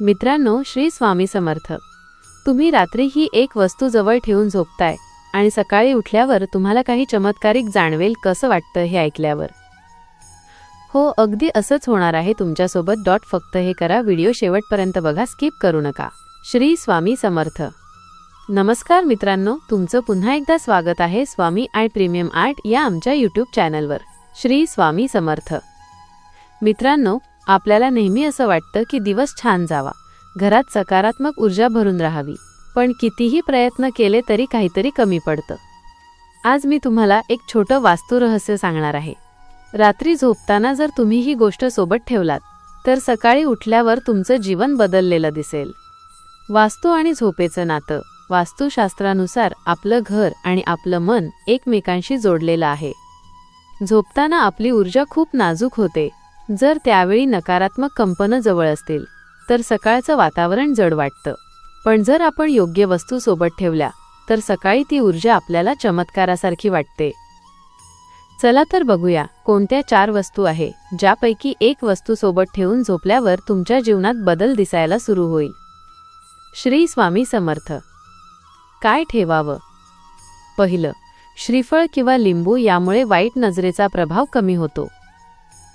मित्रांनो श्री स्वामी समर्थ. तुम्ही रात्री ही एक वस्तू जवळ ठेवून झोपताय आणि सकाळी उठल्यावर तुम्हाला काही चमत्कारिक जाणवेल कसं वाटतं हे ऐकल्यावर. हो अगदी असंच होणार आहे तुमच्यासोबत डॉट फक्त हे करा व्हिडिओ शेवटपर्यंत बघा स्किप करू नका. श्री स्वामी समर्थ. नमस्कार मित्रांनो तुमचं पुन्हा एकदा स्वागत आहे स्वामी आय प्रीमियम आर्ट या आमच्या यूट्यूब चॅनलवर. श्री स्वामी समर्थ. मित्रांनो आपल्याला नेहमी असं वाटतं की दिवस छान जावा. घरात सकारात्मक ऊर्जा भरून राहावी. पण कितीही प्रयत्न केले तरी काहीतरी कमी पडतं. आज मी तुम्हाला एक छोटं वास्तुरहस्य सांगणार आहे. रात्री झोपताना जर तुम्ही ही गोष्ट सोबत ठेवलात तर सकाळी उठल्यावर तुमचं जीवन बदललेलं दिसेल. वास्तू आणि झोपेचं नातं वास्तुशास्त्रानुसार आपलं घर आणि आपलं मन एकमेकांशी जोडलेलं आहे. झोपताना आपली ऊर्जा खूप नाजूक होते. जर त्यावेळी नकारात्मक कंपनं जवळ असतील तर सकाळचं वातावरण जड वाटतं. पण जर आपण योग्य वस्तू सोबत ठेवल्या तर सकाळी ती ऊर्जा आपल्याला चमत्कारासारखी वाटते. चला तर बघूया कोणत्या चार वस्तू आहे ज्यापैकी एक वस्तू सोबत ठेवून झोपल्यावर तुमच्या जीवनात बदल दिसायला सुरू होईल. श्री स्वामी समर्थ. काय ठेवावं? पहिलं श्रीफळ किंवा लिंबू यामुळे वाईट नजरेचा प्रभाव कमी होतो.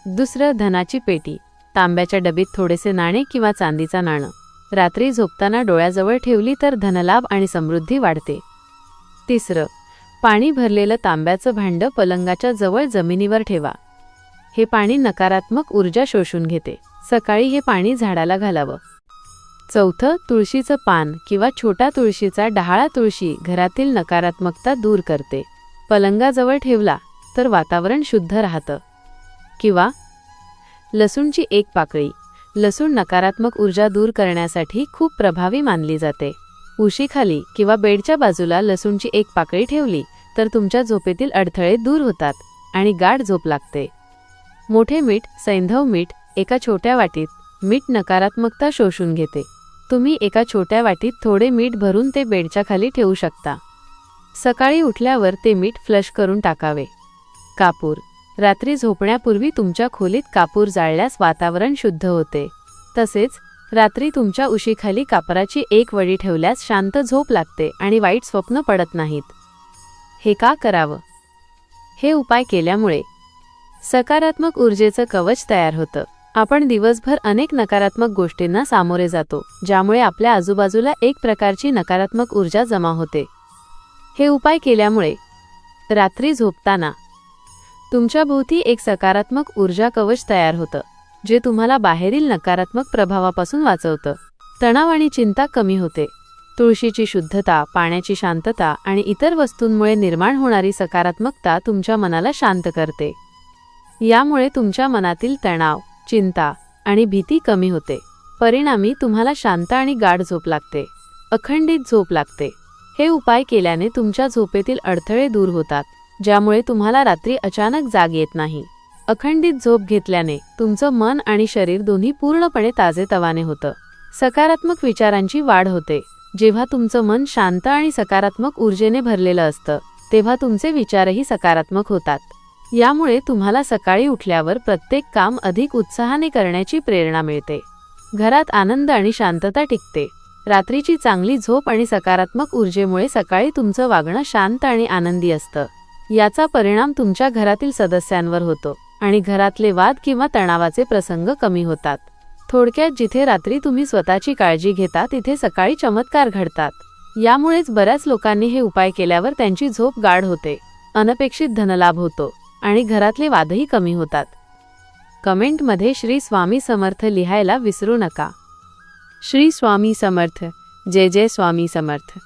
दुसरं धनाची पेटी तांब्याच्या डबीत थोडेसे नाणे किंवा चांदीचा नाणं. रात्री झोपताना डोळ्याजवळ ठेवली तर धनलाभ आणि समृद्धी वाढते. तिसरं पाणी भरलेलं तांब्याचं भांडं पलंगाच्या जवळ जमिनीवर ठेवा. हे पाणी नकारात्मक ऊर्जा शोषून घेते. सकाळी हे पाणी झाडाला घालावं. चौथं तुळशीचं पान किंवा छोटा तुळशीचा डहाळा तुळशी घरातील नकारात्मकता दूर करते. पलंगाजवळ ठेवला तर वातावरण शुद्ध राहतं. किंवा लसूणची एक पाकळी. लसूण नकारात्मक ऊर्जा दूर करण्यासाठी खूप प्रभावी मानली जाते. उशीखाली किंवा बेडच्या बाजूला लसूणची एक पाकळी ठेवली तर तुमच्या झोपेतील अडथळे दूर होतात आणि गाढ झोप लागते. मोठे मीठ सैंधव मीठ एका छोट्या वाटीत मीठ नकारात्मकता शोषून घेते. तुम्ही एका छोट्या वाटीत थोडे मीठ भरून ते बेडच्या खाली ठेवू शकता. सकाळी उठल्यावर ते मीठ फ्लश करून टाकावे. कापूर रात्री झोपण्यापूर्वी तुमच्या खोलीत कापूर जाळल्यास वातावरण शुद्ध होते. तसेच रात्री तुमच्या उशीखाली कापराची एक वडी ठेवल्यास शांत झोप लागते आणि वाईट स्वप्न पडत नाहीत. हे का करावं? हे उपाय केल्यामुळे सकारात्मक ऊर्जेचं कवच तयार होतं. आपण दिवसभर अनेक नकारात्मक गोष्टींना सामोरे जातो ज्यामुळे आपल्या आजूबाजूला एक प्रकारची नकारात्मक ऊर्जा जमा होते. हे उपाय केल्यामुळे रात्री झोपताना तुमच्या भोवती एक सकारात्मक ऊर्जा कवच तयार होतं जे तुम्हाला बाहेरील नकारात्मक प्रभावापासून वाचवतं. तणाव आणि चिंता कमी होते. तुळशीची शुद्धता पाण्याची शांतता आणि इतर वस्तूंमुळे निर्माण होणारी सकारात्मकता तुमच्या मनाला शांत करते. यामुळे तुमच्या मनातील तणाव चिंता आणि भीती कमी होते. परिणामी तुम्हाला शांत आणि गाढ झोप लागते. अखंडित झोप लागते. हे उपाय केल्याने तुमच्या झोपेतील अडथळे दूर होतात. ज्यामुळे तुम्हाला रात्री अचानक जाग येत नाही. अखंडित झोप घेतल्याने तुमचं मन आणि शरीर दोन्ही पूर्णपणे ताजेतवाने होतं. सकारात्मक विचारांची वाढ होते. जेव्हा तुमचं मन शांत आणि सकारात्मक ऊर्जेने भरलेलं असतं तेव्हा तुमचे विचारही सकारात्मक होतात. यामुळे तुम्हाला सकाळी उठल्यावर प्रत्येक काम अधिक उत्साहाने करण्याची प्रेरणा मिळते. घरात आनंद आणि शांतता टिकते. रात्रीची चांगली झोप आणि सकारात्मक ऊर्जेमुळे सकाळी तुमचं वागणं शांत आणि आनंदी असतं. याचा परिणाम तुमच्या घरातील सदस्यांवर होतो आणि घरातले वाद किंवा तणावाचे प्रसंग कमी होतात. थोडक्यात जिथे रात्री तुम्ही स्वतःची काळजी घेता तिथे सकाळी चमत्कार घडतात. यामुळेच बऱ्याच लोकांनी हे उपाय केल्यावर त्यांची झोप गाढ होते. अनपेक्षित धनलाभ होतो आणि घरातले वादही कमी होतात. कमेंटमध्ये श्री स्वामी समर्थ लिहायला विसरू नका. श्री स्वामी समर्थ. जय जय स्वामी समर्थ.